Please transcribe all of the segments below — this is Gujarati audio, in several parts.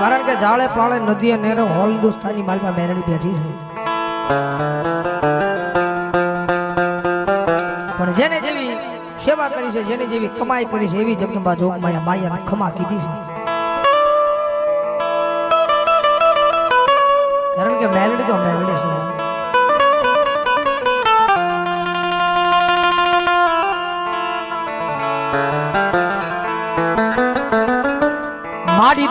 કારણ કે જાળે પાળે નદીએ નેરે હોલ હિન્દુસ્તાની માલમાં મેરણી બેઠી છે. પણ જેને જેવી સેવા કરી છે, જેને જેવી કમાઈ કરી છે, એવી જગદંબા જોગમાયા માયાને ખમા કીધી છે. કારણ કે મેરડી તો મેલડી છે.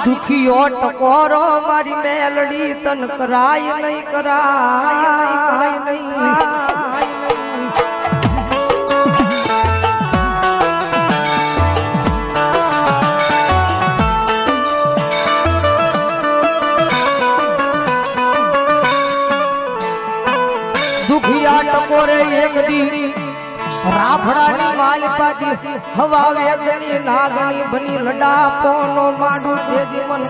દુખીઓ ટકોરો મારી મેલડી તન કરાય નહીં કરાય. નહીં રાફડાની માલપાતી હવા વેદની નાગણી બની લડા, પોનો, માડું દે જીવન,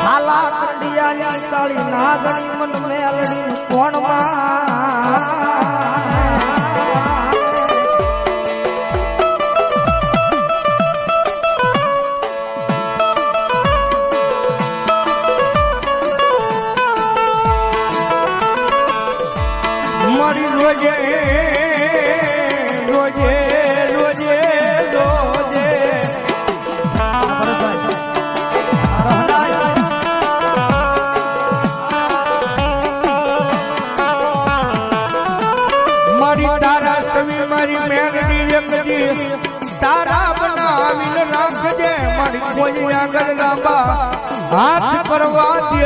ખાલા કંડિયાની તાળી નાગણી મન મેલડી કોણમાં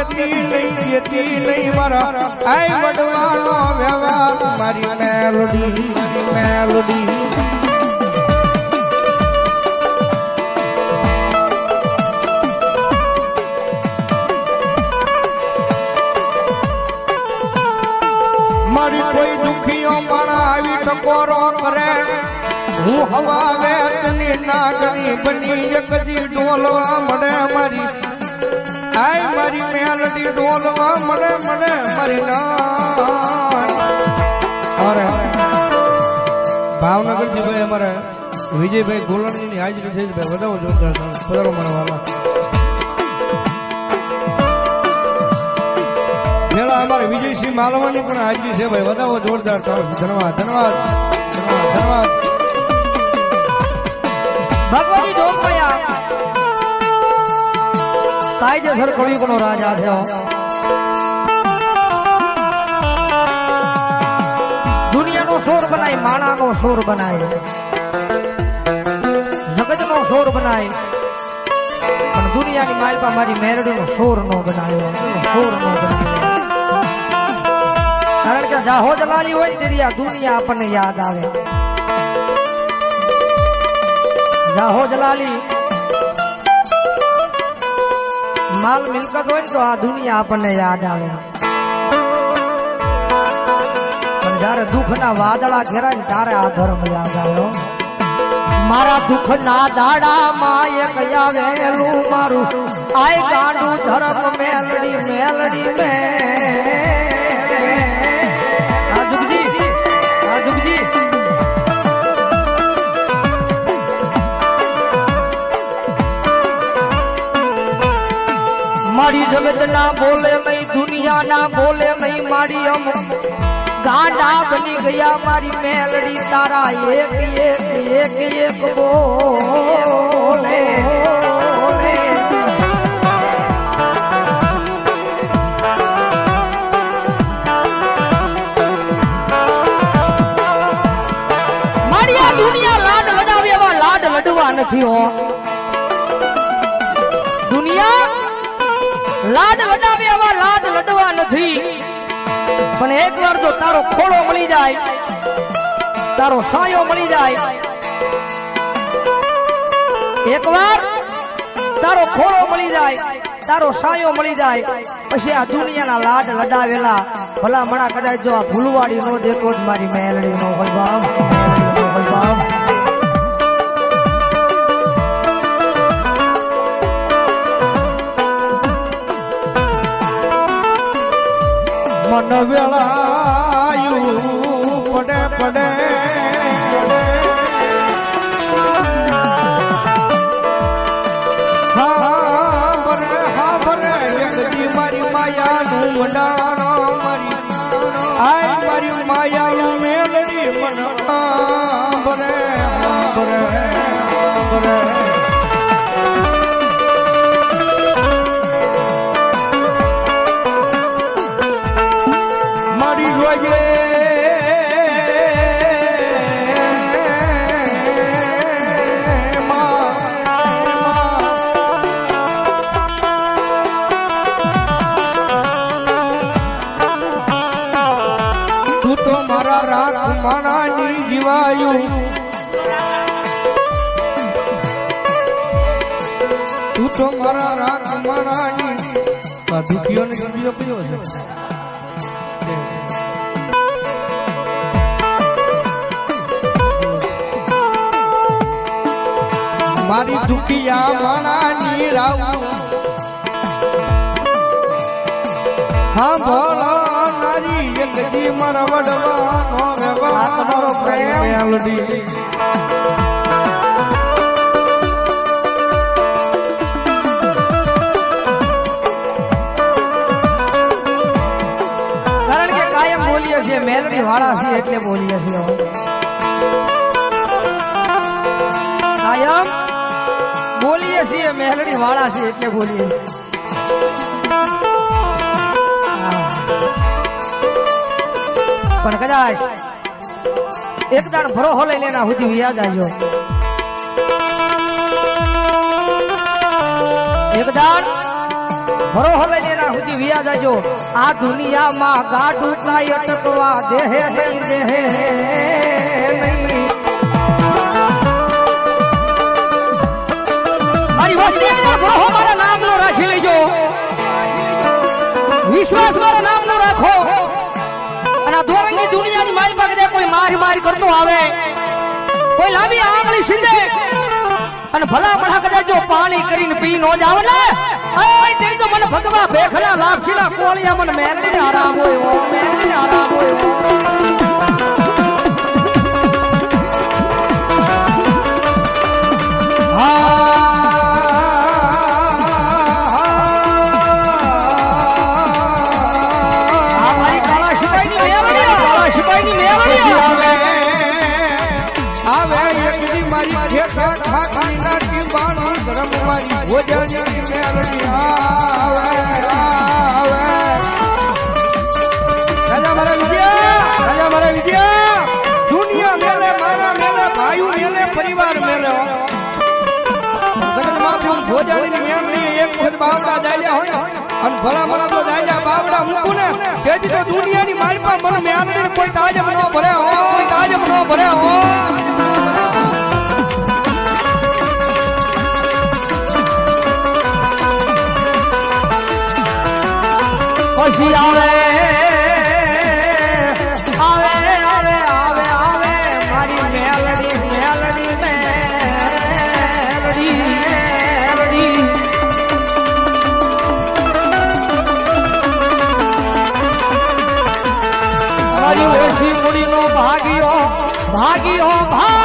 દેતી નહીં દેતી નહીં મારા આઈ વડવાનો વ્યવહાર મારી મેલોડી મેલોડી મારી આવી ટકોરો કરે. હું હવા વેતની નાગની બની એકજી ડોલવા મળે મારી આય મારી મેલડી ડોલવા મને મને મારી અરે ભાવનગરથી ભાઈ અમારે, વિજયભાઈ ગોલણજીની હાજરી થઈ છે ભાઈ, વધારો જોરદાર. પધારો મળવાલા મેળા અમારે વિજયસિંહ માલવાની પણ હાજરી છે ભાઈ, વધારો જોરદાર ધન્યવાદ ધન્યવાદ ધન્યવાદ ધન્યવાદ. ભગવાનની જોગમાયા કાયદેસર કળિયુગનો રાજા થયો. દુનિયાનો સોર બનાય, માણાનો સોર બનાય. જગતનો સોર બનાય. પણ દુનિયાની માલપા મારી મેરડીનો સોર નો બનાવ્યો સોર નો બનાવ્યો કારણ કે જાહો જલાલી હોય તેથી આ દુનિયા આપણને યાદ આવે. જાહો જલાલી માલ મિલકત હોય તો આ દુનિયા આપણને યાદ આવે. પણ જયારે દુઃખના વાદળા ઘેરાય ને ત્યારે આ ધર્મ યાદ આવ્યો મારા દુઃખના દાડામાં એક આવેલું મારું. આય ગાડું ધર્મ મેલડી મેલડી મે. ના બોલે નહીં, દુનિયા ના બોલે નહીં, મારી અમ ગાંડા બની ગયા મારી મેલડી, તારા એક એક એક એક બોલે. નથી હો. નથી. પણ એક વાર જો તારો ખોળો મળી જાય, તારો સાયો મળી જાય એક વાર તારો ખોળો મળી જાય, તારો સાયો મળી જાય, પછી આ દુનિયાના લાડ લડાવેલા ભલા મણા કદાચ જો આ ભૂલવાડી નો દેતો જ મારી મેલડી નો હોય બાપ. મન વેળાયું પડે પડે મારી માયાનું વડાણો, મારી આય મારી માયાનું મેળડી મન. ભરે ભરે ભરે તું મારા રાખ માણાની આ દુખીઓને બીજો કયો છે? મારી દુખિયા માણાની રાવ. હા ભોળો નારી જગતી મારા વડવાનો રે આ તમારો પ્રેમ. મેલડી. બોલીએ મેલડી વાળા છે એટલે બોલીએ છીએ બોલીએ છીએ મેલડી વાળા છે એટલે બોલીએ હા. પણ કદાચ એક દાણ ભરોહો લઈને એના સુધી યાદ આવજો. એક દાણ ભરોહો લઈને એના આવજો આ દુનિયામાં ગાડું કાંઈ અટકવા દેહે દેહે રાખી અને આ ધોરણની દુનિયાની મારી પાસે કોઈ માર કરતો આવે. કોઈ લાંબી આંગળી સીધે અને ભલા ભલા કદાચ જો પાણી કરીને પી નો જાવ ને ઓય તેરી તો મને ભગવા ભેખના લાપસીલા કોળિયા મને મેરડી આરામ હોય ઓ મેરડી આરામ હોય મારી કાળા સિપાહીની મેરડી કાળા આવે. એકદી મારી ખેતા ખાખરીના ટીંબાણું ધર્મ મારી ભોજનની ભોજાની મેમણી એક વખત બાવડા જાયા હોય અને ભલા ભલા તો જાયા બાવડા મૂકું ને. તેથી તો દુનિયાની મારી પાસે મને મેમણી કોઈ તાજબ ભાગ્યો ભાગ્યો ભાગ્યો